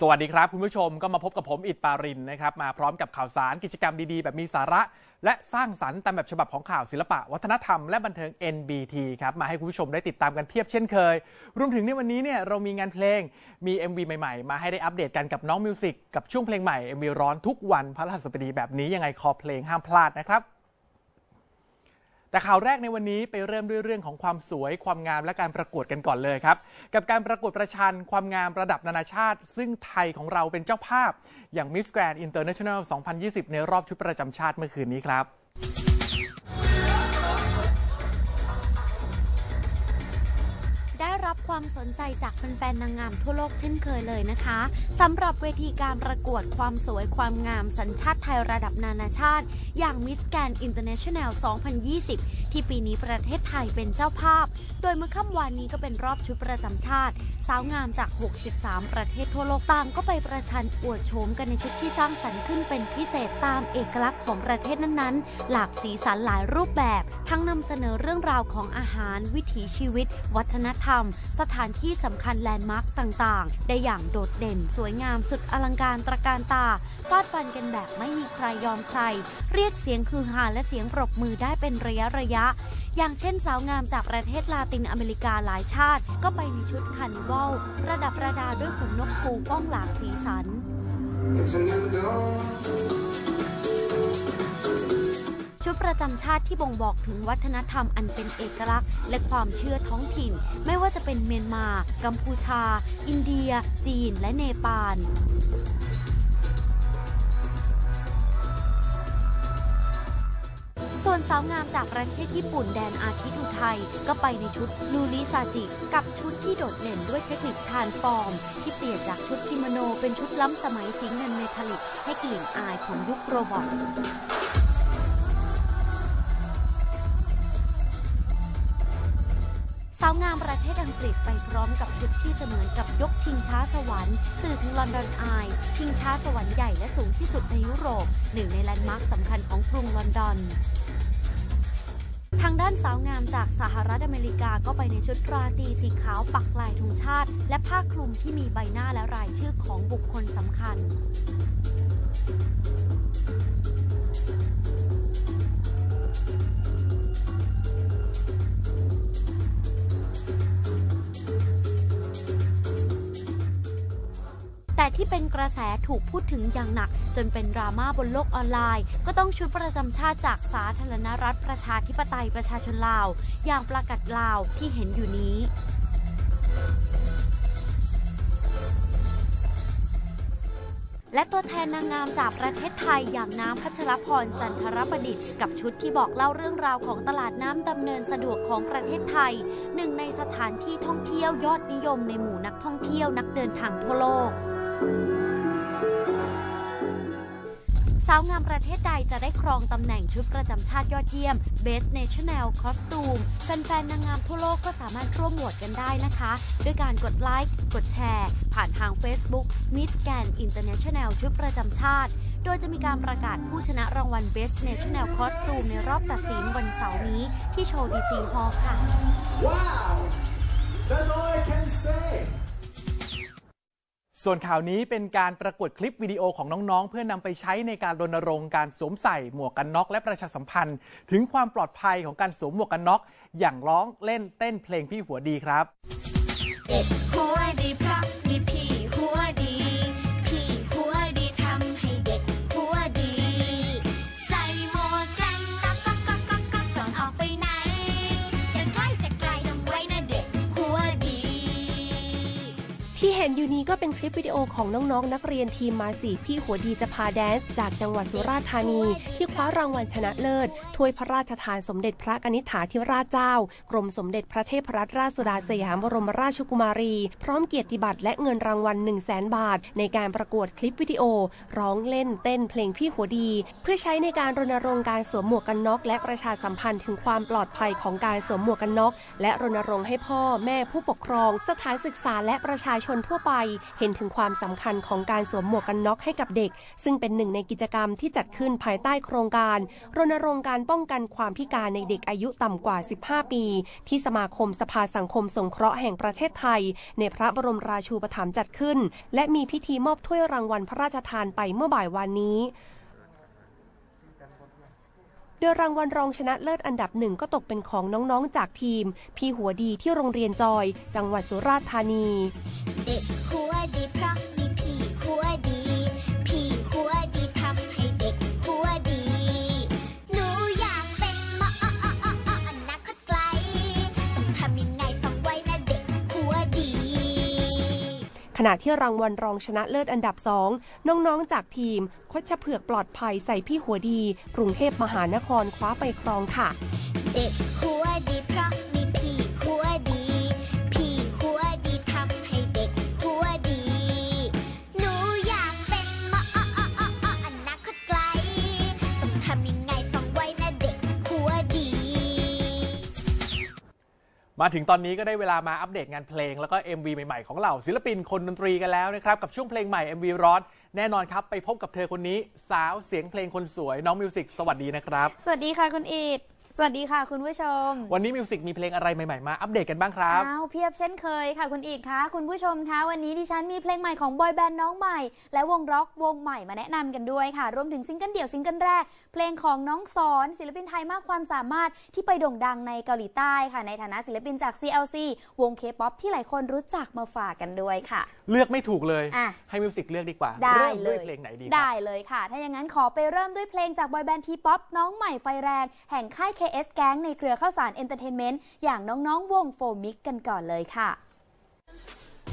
สวัสดีครับ คุณผู้ชมก็มาพบกับผมอิดปารินนะครับมาพร้อมกับข่าวสารกิจกรรมดีๆ แบบมีสาระ และสร้างสรรค์ตามแบบฉบับของข่าวศิลปะ วัฒนธรรมและบันเทิง NBT ครับมาให้คุณผู้ชมได้ติดตามกันเพียบเช่นเคย รวมถึงในวันนี้เนี่ยเรามีงานเพลงมี MV ใหม่ๆ มาให้ได้อัปเดตกันกับน้องมิวสิกกับช่วงเพลงใหม่ MV ร้อนทุกวันพระรหัสบดีแบบนี้ยังไงคอเพลงห้ามพลาดนะครับ แต่ข่าวแรกในวันนี้ไปเริ่มด้วยเรื่องของความสวยความงามและการประกวดกันก่อนเลยครับ กับการประกวดประชันความงามระดับนานาชาติ ซึ่งไทยของเราเป็นเจ้าภาพ อย่าง Miss Grand International 2020 ในรอบชุดประจำชาติเมื่อคืนนี้ครับ ความสนใจจากแฟนๆนางงามทั่วโลกเช่นเคยเลยนะคะสำหรับเวทีการประกวดความสวยความงามสัญชาติไทยระดับนานาชาติ อย่างมิสแกนอินเตอร์เนชั่นแนล 2020 ที่ปีนี้ประเทศไทยเป็นเจ้าภาพ โดยเมื่อค่ำวานนี้ก็เป็นรอบชุดประจำชาติ สาวงามจาก 63 ประเทศทั่วโลกต่างก็ไปประชันอวดโฉมกันในชุดที่สร้างสรรค์ขึ้นเป็นพิเศษตามเอกลักษณ์ของประเทศนั้นๆ หลากสีสันหลายรูปแบบ ทั้งนำเสนอเรื่องราวของอาหาร วิถีชีวิต วัฒนธรรม สถานที่สำคัญแลนด์มาร์กต่างๆ ได้อย่างโดดเด่น สวยงามสุดอลังการตระการตาฟาดฟันกันแบบไม่มีใครยอมใคร เรียกเสียงคือฮาและเสียงปรบมือได้เป็นระยะระยะอย่างเช่นสาวงามจากประเทศลาตินอเมริกาหลายชาติ ก็ไปในชุดคาร์นิวัลประดับประดาด้วยขนนกฟูป้องหลากสีสัน It's a new dawn. ชุดประจำชาติที่บ่งบอกถึงวัฒนธรรมอันเป็นเอกลักษณ์ และความเชื่อท้องถิ่น ไม่ว่าจะเป็นเมียนมา กัมพูชา อินเดีย จีน และเนปาล วนสาวงามจากประเทศญี่ปุ่นแดนอาทิตย์อุทัยก็ไปในชุดลูริซาจิ กับชุดที่โดดเด่นด้วยเทคนิคทานฟอร์ม ที่เปลี่ยนจากชุดกิโมโน เป็นชุดล้ำสมัยสีเงินเมทัลลิก ให้กลิ่นอายของยุคโรบอทสาวงามประเทศอังกฤษไปพร้อมกับชุดที่เสมือนกับยกชิงช้าสวรรค์สื่อถึงลอนดอนอายชิงช้าสวรรค์ใหญ่และสูงที่สุดในยุโรป หนึ่งในแลนด์มาร์คสำคัญของกรุงลอนดอน ทางด้านสาวงามจากสหรัฐอเมริกาก็ไปในชุดราตรีสีขาวปักลายธงชาติ และผ้าคลุมที่มีใบหน้าและรายชื่อของบุคคลสำคัญ แต่ที่เป็นกระแสถูกพูดถึงอย่างหนัก จนเป็นดราม่าบนโลกออนไลน์ ก็ต้องชุดประจำชาติจากสาธารณรัฐประชาธิปไตยประชาชนลาว อย่างปลากัดลาวที่เห็นอยู่นี้และตัวแทนนางงามจากประเทศไทยอย่างน้ำพัชรพรจันทรประดิษฐ์กับชุดที่บอกเล่าเรื่องราวของตลาดน้ำดำเนินสะดวกของประเทศไทย หนึ่งในสถานที่ท่องเที่ยวยอดนิยมในหมู่นักท่องเที่ยวนักเดินทางทั่วโลก สาวงามประเทศใดจะได้ครองตำแหน่งชุดประจำชาติยอดเยี่ยม Best National Costume แฟนๆนางงามทั่วโลกก็สามารถร่วมโหวตกันได้นะคะ ด้วยการกดไลค์ กดแชร์ ผ่านทาง Facebook Miss Grand International ชุดประจำชาติ โดยจะมีการประกาศผู้ชนะรางวัล Best National Costume ในรอบตัดสินวันเสาร์นี้ที่โชว์ดีซีฮอลค่ะ Wow! That's all I can say. ส่วนข่าวนี้เป็นการประกวดคลิปวิดีโอของน้องๆ เพื่อนำไปใช้ในการรณรงค์การสวมใส่หมวกกันน็อกและประชาสัมพันธ์ ถึงความปลอดภัยของการสวมหมวกกันน็อก อย่างร้องเล่นเต้นเพลงพี่หัวดีครับ หัวดีเพราะ ที่เห็นอยู่นี้ก็เป็นคลิปวิดีโอของน้องๆนนักเรียนทีมมาสีพี่หัวดีจะพาแดนซ์จากจังหวัดสุราษฎร์ธานี ที่คว้ารางวัลชนะเลิศถ้วยพระราชทานสมเด็จพระกนิษฐาธิราชเจ้า กรมสมเด็จพระเทพรัตนราชสุดาสยามบรมราชกุมารี พร้อมเกียรติบัตรและเงินรางวัล 1 0 0 0 0แบาท ในการประกวดคลิปวิดีโอ ร้องเล่นเต้นเพลงพี่หัวดี เพื่อใช้ในการรณรงค์การสวมหมวกกันน็อก และประชาสัมพันธ์ถึงความปลอดภัยของการสวมหมวกกันน็อก และรณรงค์ให้พ่อแม่ผู้ปกครอง สถานศึกษาและประชาชนนทั่วไปเห็นถึงความสำคัญของการสวมหมวกกันน็อกให้กับเด็ก ซึ่งเป็นหนึ่งในกิจกรรมที่จัดขึ้นภายใต้โครงการ รณรงค์การป้องกันความพิการในเด็กอายุต่ำกว่า 15 ปี ที่สมาคมสภาสังคมสงเคราะห์แห่งประเทศไทย ในพระบรมราชูปถัมภ์จัดขึ้น และมีพิธีมอบถ้วยรางวัลพระราชทานไปเมื่อบ่ายวันนี้ โดยรางวัลรองชนะเลิศอันดับหนึ่งก็ตกเป็นของน้องๆจากทีม พี่หัวดีที่โรงเรียนจอย จังหวัดสุราษฎร์ธานี เด็กหัว ณะที่รางวัลรองชนะเลิศอันดับสองน้องๆจากทีมคดชะเผือกปลอดภัยใส่พี่หัวดี กรุงเทพมหานครคว้าไปครองค่ะ เด็กหัวดี มาถึงตอนนี้ก็ได้เวลามาอัปเดตงานเพลงแล้วก็ MV ใหม่ๆ ของเหล่าศิลปินคนดนตรีกันแล้วนะครับกับช่วงเพลงใหม่ MV ร้อนแน่นอนครับ ไปพบกับเธอคนนี้ สาวเสียงเพลงคนสวยน้องมิวสิกสวัสดีนะครับ สวัสดีค่ะคุณอีด สวัสดีค่ะคุณผู้ชม วันนี้มิวสิกมีเพลงอะไรใหม่ๆมาอัปเดตกันบ้างครับ อ้าวเพียบเช่นเคยค่ะคุณอีดคะคุณผู้ชมคะวันนี้ดิฉันมีเพลงใหม่ของบอยแบนด์น้องใหม่ และวงร็อกวงใหม่มาแนะนำกันด้วยค่ะ รวมถึงซิงเกิลเดี่ยวซิงเกิลแรก เพลงของน้องสอนศิลปินไทยมากความสามารถที่ไปโด่งดังในเกาหลีใต้ค่ะ ในฐานะศิลปินจาก CLC วงเคป๊อปที่หลายคนรู้จักมาฝากกันด้วยค่ะ เลือกไม่ถูกเลย อะ ให้มิวสิกเลือกดีกว่าได้เริ่มเลด้วยยเพลงไหนดีคได้รับเลยค่ะ ถ้าอย่างนั้นขอไปเริ่มด้วยเพลงจากบอยแบนด์ทีป๊อปน้องใหม่ไฟแรงแห่งค่าย KS แก๊งในเครือข้าวสารเอนเตอร์เทนเมนต์อย่างน้องๆวงโฟมิกกันก่อนเลยค่ะ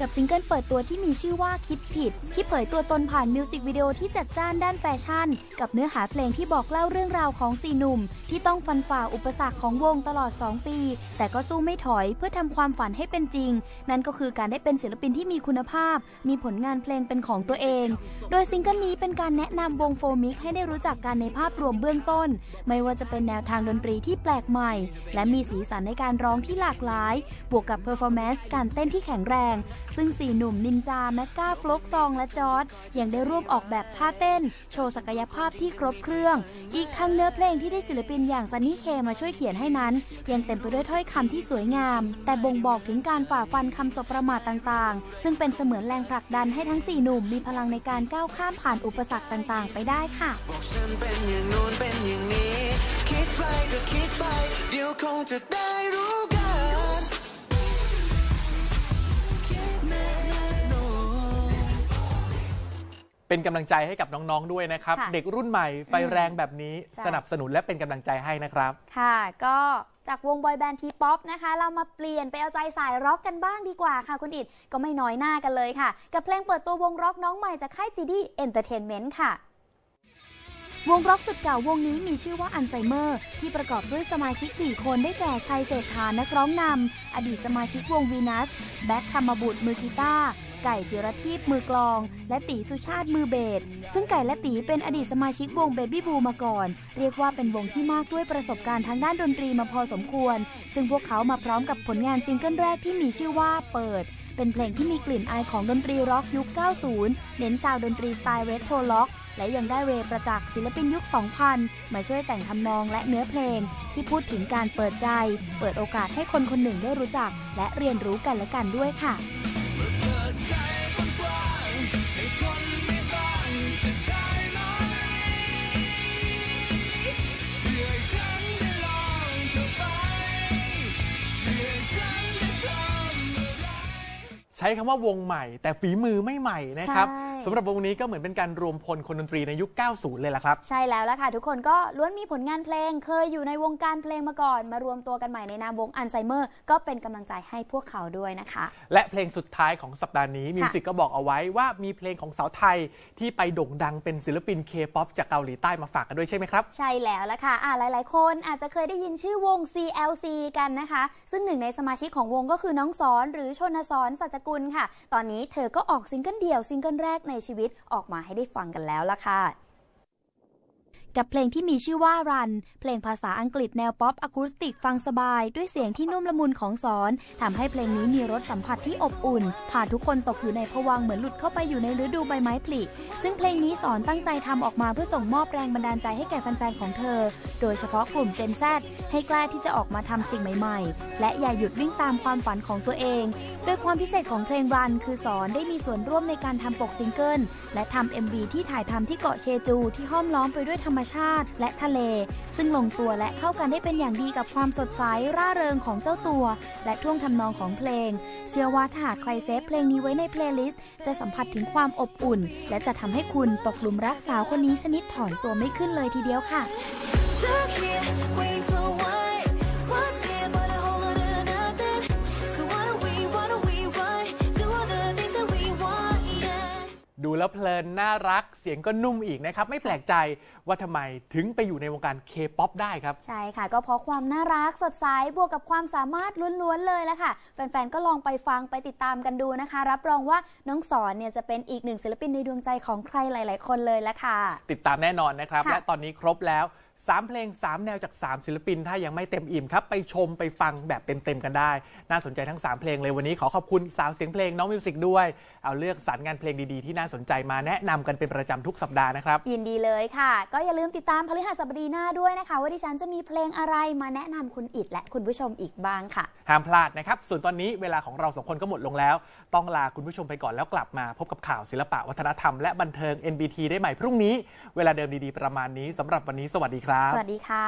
กับซิงเกิลเปิดตัวที่มีชื่อว่าคิดผิด ที่เผยตัวตนผ่านมิวสิกวิดีโอที่จัดจ้านด้านแฟชั่น กับเนื้อหาเพลงที่บอกเล่าเรื่องราวของสี่หนุ่ม ที่ต้องฟันฝ่าอุปสรรคของวงตลอด 2 ปี แต่ก็สู้ไม่ถอยเพื่อทำความฝันให้เป็นจริง นั่นก็คือการได้เป็นศิลปินที่มีคุณภาพ มีผลงานเพลงเป็นของตัวเอง โดยซิงเกิลนี้เป็นการแนะนำวงโฟมิกให้ได้รู้จักกันในภาพรวมเบื้องต้น ไม่ว่าจะเป็นแนวทางดนตรีที่แปลกใหม่ และมีสีสันในการร้องที่หลากหลาย บวกกับเพอร์ฟอร์แมนซ์การเต้นที่แข็งแรงซึ่งสี่หนุ่มนินจาแมกกาฟลกซองและจอร์ดยังได้ร่วมออกแบบท่าเต้น โชว์ศักยภาพที่ครบเครื่อง อีกทั้งเนื้อเพลงที่ได้ศิลปินอย่างซันนี่เคมาช่วยเขียนให้นั้น ยังเต็มไปด้วยถ้อยคำที่สวยงาม แต่บ่งบอกถึงการฝ่าฟันคำสบประมาทต่างๆ ซึ่งเป็นเสมือนแรงผลักดันให้ทั้งสี่หนุ่มมีพลังในการก้าวข้ามผ่านอุปสรรคต่างๆ ไปได้ค่ะบอกฉันเป็นอย่างนู้นเป็นอย่างนี้ คิดไปก็คิดไป เดี๋ยวคงจะได้รู้ เป็นกำลังใจให้กับน้องๆด้วยนะครับ ค่ะเด็กรุ่นใหม่ไฟแรงแบบนี้ใช่สนับสนุนและเป็นกำลังใจให้นะครับ ค่ะ ก็จากวงบอยแบนด์ทีป๊อปนะคะ เรามาเปลี่ยนไปเอาใจสายร็อกกันบ้างดีกว่าค่ะคุณอิดก็ไม่น้อยหน้ากันเลยค่ะ กับเพลงเปิดตัววงร็อกน้องใหม่จากค่าย GD Entertainment ค่ะ วงร็อกสุดเก่าวงนี้มีชื่อว่าอันไซเมอร์ ที่ประกอบด้วยสมาชิก 4 คนได้แก่ชัยเศรษฐานักร้องนำอดีตสมาชิกวงวีนัส แบ็คธรรมบุตรมือกีตาร์ ไก่จิรทีพมือกลอง และตีสุชาติมือเบสซึ่งไก่และตีเป็นอดีตสมาชิกวงเบบี้บูมาก่อน เรียกว่าเป็นวงที่มากด้วยประสบการณ์ทางด้านดนตรีมาพอสมควร ซึ่งพวกเขามาพร้อมกับผลงานซิงเกิลแรกที่มีชื่อว่าเปิดเป็นเพลงที่มีกลิ่นอายของดนตรีร็อกยุค 90 เน้นซาวดนตรีสไตล์เรโทรล็อก และยังได้เรประจักษ์ศิลปินยุค 2000 มาช่วยแต่งทำนองและเนื้อเพลง ที่พูดถึงการเปิดใจ เปิดโอกาสให้คนคนหนึ่งได้รู้จัก และเรียนรู้กันและกันด้วยค่ะ ช้คำว่าวงใหม่ แต่ฝีมือไม่ใหม่นะครับ ใช่ สำหรับวงนี้ก็เหมือนเป็นการรวมพลคนดนตรีในยุค 90 เลยล่ะครับ ใช่แล้วล่ะค่ะ ทุกคนก็ล้วนมีผลงานเพลง เคยอยู่ในวงการเพลงมาก่อน มารวมตัวกันใหม่ในนามวงอันไซเมอร์ ก็เป็นกำลังใจให้พวกเขาด้วยนะคะ และเพลงสุดท้ายของสัปดาห์นี้มิวสิกก็บอกเอาไว้ว่ามีเพลงของสาวไทยที่ไปโด่งดังเป็นศิลปินเคป๊อปจากเกาหลีใต้มาฝากกันด้วยใช่ไหมครับ ใช่แล้วล่ะค่ะอ่าหลาย ๆ คนอาจจะเคยได้ยินชื่อวง CLC กันนะคะ ซึ่งหนึ่งในสมาชิกของวงก็คือน้องสอนหรือชนสอนสัจจกุลค่ะ ตอนนี้เธอก็ออกซิงเกิลเดี่ยวซิงเกิลแรกในชีวิตออกมาให้ได้ฟังกันแล้วล่ะค่ะ กับเพลงที่มีชื่อว่า Run เพลงภาษาอังกฤษแนวป๊อปอะคูสติกฟังสบาย ด้วยเสียงที่นุ่มละมุนของสอนทำให้เพลงนี้มีรสสัมผัสที่อบอุ่นพาทุกคนตกอยู่ในภวังเหมือนหลุดเข้าไปอยู่ในฤดูใบไม้ผลิซึ่งเพลงนี้สอนตั้งใจทำออกมาเพื่อส่งมอบแรงบันดาลใจให้แก่แฟนๆของเธอ โดยเฉพาะกลุ่ม Gen Z ให้กล้าที่จะออกมาทำสิ่งใหม่ ๆ และอย่าหยุดวิ่งตามความฝันของตัวเอง โดยความพิเศษของเพลง Run คือสอนได้มีส่วนร่วมในการทำปกซิงเกิลและทำ MV ที่ถ่ายทำที่เกาะเชจูที่ห้อมล้อมไปด้วยธรรมชาติและทะเล ซึ่งลงตัวและเข้ากันได้เป็นอย่างดีกับความสดใสร่าเริงของเจ้าตัว และท่วงทำนองของเพลง เชื่อว่าถ้าหากใครเซฟเพลงนี้ไว้ในเพลย์ลิสต์จะสัมผัสถึงความอบอุ่น และจะทำให้คุณตกหลุมรักสาวคนนี้ชนิดถอนตัวไม่ขึ้นเลยทีเดียวค่ะ แล้วเพลินน่ารักเสียงก็นุ่มอีกนะครับ ไม่แปลกใจว่าทำไมถึงไปอยู่ในวงการเคป๊อปได้ครับ ใช่ค่ะ ก็เพราะความน่ารักสดใสบวกกับความสามารถล้วนๆเลยแหละค่ะ แฟนๆ ก็ลองไปฟังไปติดตามกันดูนะคะ รับรองว่าน้องสอนเนี่ยจะเป็นอีกหนึ่งศิลปินในดวงใจของใครหลาย ๆ คนเลยละค่ะ ติดตามแน่นอนนะครับ ค่ะ และตอนนี้ครบแล้ว 3 เพลง 3 แนวจาก 3 ศิลปิน ถ้ายังไม่เต็มอิ่มครับ ไปชมไปฟังแบบเต็ม ๆ กันได้ น่าสนใจทั้ง 3 เพลงเลยวันนี้ขอขอบคุณสาวเสียงเพลงน้องมิวสิกด้วย เอาเลือกสรรงานเพลงดีๆ ที่น่าสนใจมาแนะนำกันเป็นประจำทุกสัปดาห์นะครับ ยินดีเลยค่ะ ก็อย่าลืมติดตามพฤหัสบดีหน้าด้วยนะคะ ว่าดิฉันจะมีเพลงอะไรมาแนะนำคุณอิดและคุณผู้ชมอีกบ้างค่ะ ห้ามพลาดนะครับ ส่วนตอนนี้เวลาของเราสองคนก็หมดลงแล้ว ต้องลาคุณผู้ชมไปก่อนแล้วกลับมา พบกับข่าวศิลปะวัฒนธรรมและบันเทิง NBT ได้ใหม่พรุ่งนี้ เวลาเดิมดีๆประมาณนี้สำหรับวันนี้สวัสดีครับ สวัสดีค่ะ